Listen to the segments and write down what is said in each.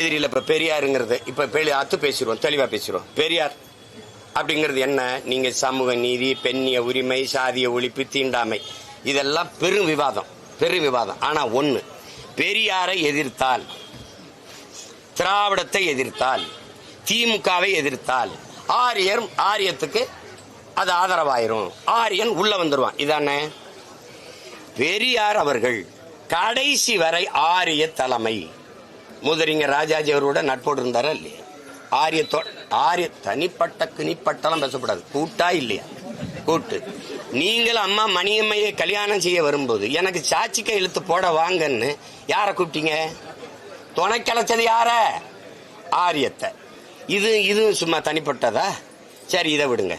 எதிரியில் இப்போ பெரியாருங்கிறது இப்போ பெரிய அத்து பேசிடுவோம் தெளிவாக பேசிடுவோம் பெரியார் அப்படிங்கிறது என்ன? நீங்கள் சமூக நீதி பெண்ணிய உரிமை சாதிய ஒழிப்பு தீண்டாமை. இதெல்லாம் பெரும் விவாதம் பெரும் விவாதம். ஆனால் ஒன்று பெரியாரை எதிர்த்தால் திராவிடத்தை எதிர்த்தால் திமுகவை எதிர்த்தால் ஆரியர் ஆரியத்துக்கு அது ஆதரவாயிரும். ஆரியன் உள்ள வந்துடுவான் இதானே? பெரியார் அவர்கள் கடைசி வரை ஆரிய தலைமை. மூதறிஞர் ராஜாஜி அவரோட நட்போடு இருந்தாரா இல்லையா? ஆரியத்தோ ஆரிய தனிப்பட்ட கிணிப்பட்டெல்லாம் பேசக்கூடாது கூட்டா இல்லையா? கூட்டு. நீங்கள் அம்மா மணியம்மையை கல்யாணம் செய்ய வரும்போது எனக்கு சாட்சிக்க இழுத்து போட வாங்கன்னு யாரை கூப்பிட்டீங்க? துணை கிளச்சது யார? ஆரியத்தை. இது இது சும்மா தனிப்பட்டதா? சரி இதை விடுங்க.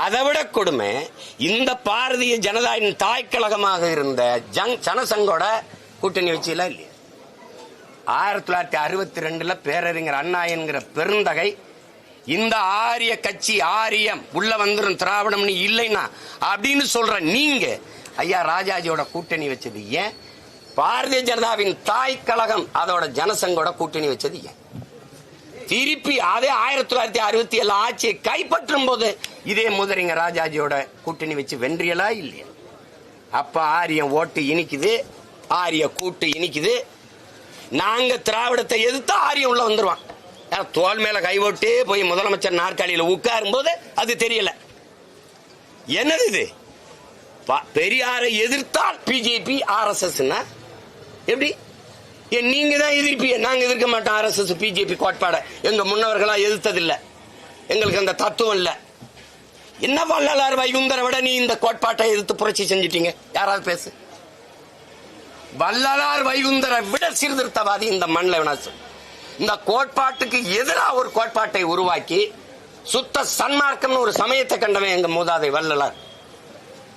அதை விட கொடுமை இந்த பாரதிய ஜனதாவின் தாய் கழகமாக இருந்த ஜங் ஜனசங்கோட கூட்டணி வச்சுல இல்லையா? ஆயிரத்தி தொள்ளாயிரத்தி அறுபத்தி ரெண்டுல பேரறிஞர் அண்ணா என்கிற பெருந்தகை இந்த ஆரிய கட்சி ஆரியம் உள்ள வந்துடும் திராவிடம்னு இல்லைன்னா அப்படின்னு சொல்ற நீங்க ஐயா ராஜாஜியோட கூட்டணி வச்சது ஏன்? பாரதிய ஜனதாவின் தாய் கழகம் அதோட ஜனசங்கோட கூட்டணி வச்சது ஏன்? திருப்பி அதே ஆயிரத்தி தொள்ளாயிரத்தி அறுபத்தி ஏழு ஆட்சியை கைப்பற்றும் போது இதே முதலிங்க ராஜாஜியோட கூட்டணி வச்சு வென்றியலா இல்லையா? அப்ப ஆரியம் ஓட்டு இனிக்குது ஆரிய கூட்டு இனிக்குது. நாங்க திராவிடத்தை எதிர்த்து ஆரியம் உள்ள வந்துருவான். தோல் மேல கை போய் முதலமைச்சர் நாற்காலியில் உட்காரும் போது அது தெரியல. என்னது இது? பெரியாரை எதிர்த்தால் பிஜேபி ஆர்எஸ்எஸ் எப்படி? ஏன் நீங்க தான் எதிர்ப்பீங்க. நாங்க எதிர்க்க மாட்டோம் ஆர்எஸ்எஸ் பிஜேபி கோட்பாடை. எங்க முன்னவர்களா எதிர்த்ததில்லை. எங்களுக்கு அந்த தத்துவம் இல்லை. என்ன வள்ளலார் வைகுந்தரை விட நீ இந்த கோட்பாட்டை எதிர்த்து புரட்சி செஞ்சிட்டீங்க? யாராவது பேசு. வள்ளலார் வைகுந்தரை விட சீர்திருத்தவாதி இந்த மண்ணில் வினாசு இந்த கோட்பாட்டுக்கு எதிராக ஒரு கோட்பாட்டை உருவாக்கி சுத்த சன்மார்க்கம்னு ஒரு சமயத்தை கண்டவன் எங்க மூதாதை வள்ளலார்.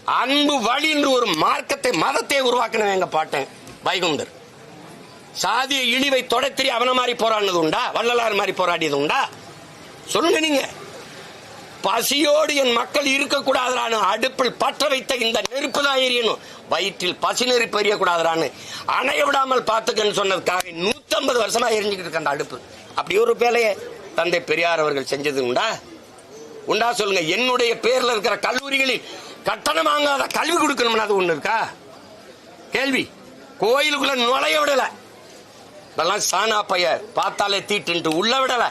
அன்பு வழி என்று ஒரு மார்க்கத்தை மதத்தை உருவாக்கினவன் எங்க பாட்டன் வைகுந்தர். சாதிய இழிவை தொடத்திரி அவனை மாதிரி போராடினது உண்டா? வள்ளலார் மாதிரி போராடியது உண்டா? சொல்லுங்க நீங்க. பசியோடு என் மக்கள் இருக்கக்கூடாதான்னு அடுப்பில் பற்ற வைத்த இந்த நெருப்பு தான் எரியணும். வயிற்றில் பசி நெருப்பு எரியக்கூடாதான்னு அணைய விடாமல் பார்த்துக்கன்னு சொன்னதுக்காக நூத்தம்பது வருஷமா எரிஞ்சுக்கிட்டு இருக்க அந்த அடுப்பு. அப்படி ஒரு வேலையை தந்தை பெரியார் அவர்கள் செஞ்சது உண்டா? உண்டா சொல்லுங்க. என்னுடைய பேர்ல இருக்கிற கல்லூரிகளில் கட்டணம் வாங்காத கல்வி கொடுக்கணும்னு அது ஒண்ணு இருக்கா? கேள்வி. கோயிலுக்குள்ள நுழைய விடல. இதெல்லாம் சானா பைய பார்த்தாலே தீட்டுன்ட்டு உள்ள விடலை.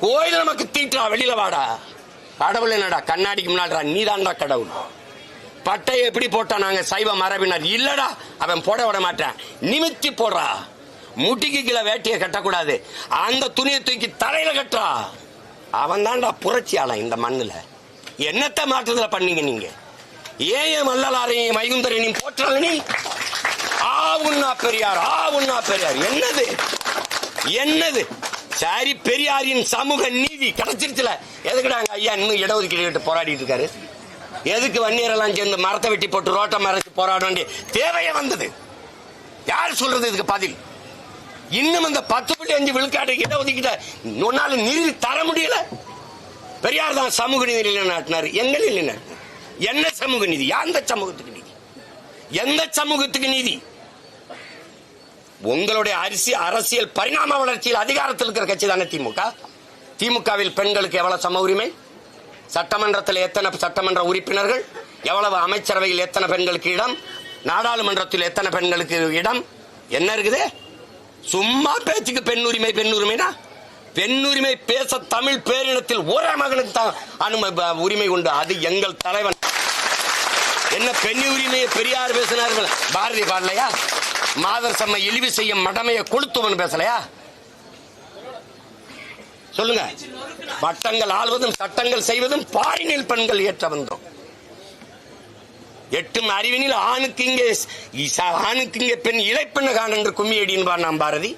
கோயில் நமக்கு தீட்டா வெளியில வாடா. கடவுள் என்னடா கண்ணாடிக்கு முன்னாடிடா நீதான்டா கடவுள். பட்டையை எப்படி போட்டா நாங்க சைவ மரபினர்? இல்லடா அவன் போட விட மாட்டான். நிமித்தி போடுறா. முட்டிக்கு கீழே வேட்டியை கட்டக்கூடாது. அந்த துணியை தூக்கி தலையில கட்டுறா. அவன் தான்டா புரட்சியாளன் இந்த மண்ணுல. என்னத்த மாற்றத்துல பண்ணீங்க நீங்க? ஏன் என் மல்லலாரையும் வைகுந்தரையும் போற்றல நீ? ஆ உண்ணா பெரியார் ஆ உண்ணா பெரியார். என்னது? என்னது? சரி பெரியாரின் சமூக நீதி. கிடைச்சிருச்சுல எதுக்குடாங்க ஐயா இன்னும் இடஒதுக்கீடு கிட்ட போராடிட்டு இருக்காரு? எதுக்கு வன்னியரெல்லாம் சேர்ந்து மரத்தை வெட்டி போட்டு ரோட்டை மறைச்சு போராட வேண்டிய தேவையே வந்தது. யார் சொல்றது இதுக்கு பதில்? இன்னும் இந்த பத்து புள்ளி அஞ்சு விழுக்காடு இடஒதுக்கீட்டை உன்னால நீதி தர முடியல. பெரியார் தான் சமூக நீதி நிலைநாட்டினார் எங்க நிலைநாட்டினார் என்ன? சமூக நீதி? எந்த சமூகத்துக்கு நீதி? எந்த சமூகத்துக்கு நீதி? உங்களுடைய அரிசி அரசியல் பரிணாம வளர்ச்சியில் அதிகாரத்தில் இருக்கிற கட்சி தானே திமுக? திமுகவில் பெண்களுக்கு எவ்வளவு சம உரிமை? சட்டமன்றத்தில் எத்தனை சட்டமன்ற உறுப்பினர்கள்? எவ்வளவு அமைச்சரவையில் எத்தனை பெண்களுக்கு இடம்? நாடாளுமன்றத்தில் எத்தனை பெண்களுக்கு இடம்? என்ன இருக்குது? சும்மா பேச்சுக்கு பெண் உரிமை பெண் உரிமைனா? பெண் உரிமை பேச தமிழ் பேரினத்தில் ஒரே மகனுக்கு தான் அனும ப- உரிமை உண்டு. அது எங்கள் தலைவன். என்ன பெண் உரிமையை பெரியார் பேசினார்கள்? பாரதி பாடலையா? மாதர் சம்மை இழிவு செய்யும் மடமையை கொளுத்துவன் பேசலையா? சொல்லுங்க. வட்டங்கள் ஆள்வதும் சட்டங்கள் செய்வதும் பாரினில் பெண்கள் ஏற்ற வந்தோம் எட்டும் அறிவினில் ஆணுக்கு இங்கே ஆணுக்கு இங்கே பெண் இழைப்பெண்ண காண் என்று கும்மி நாம் பாரதி.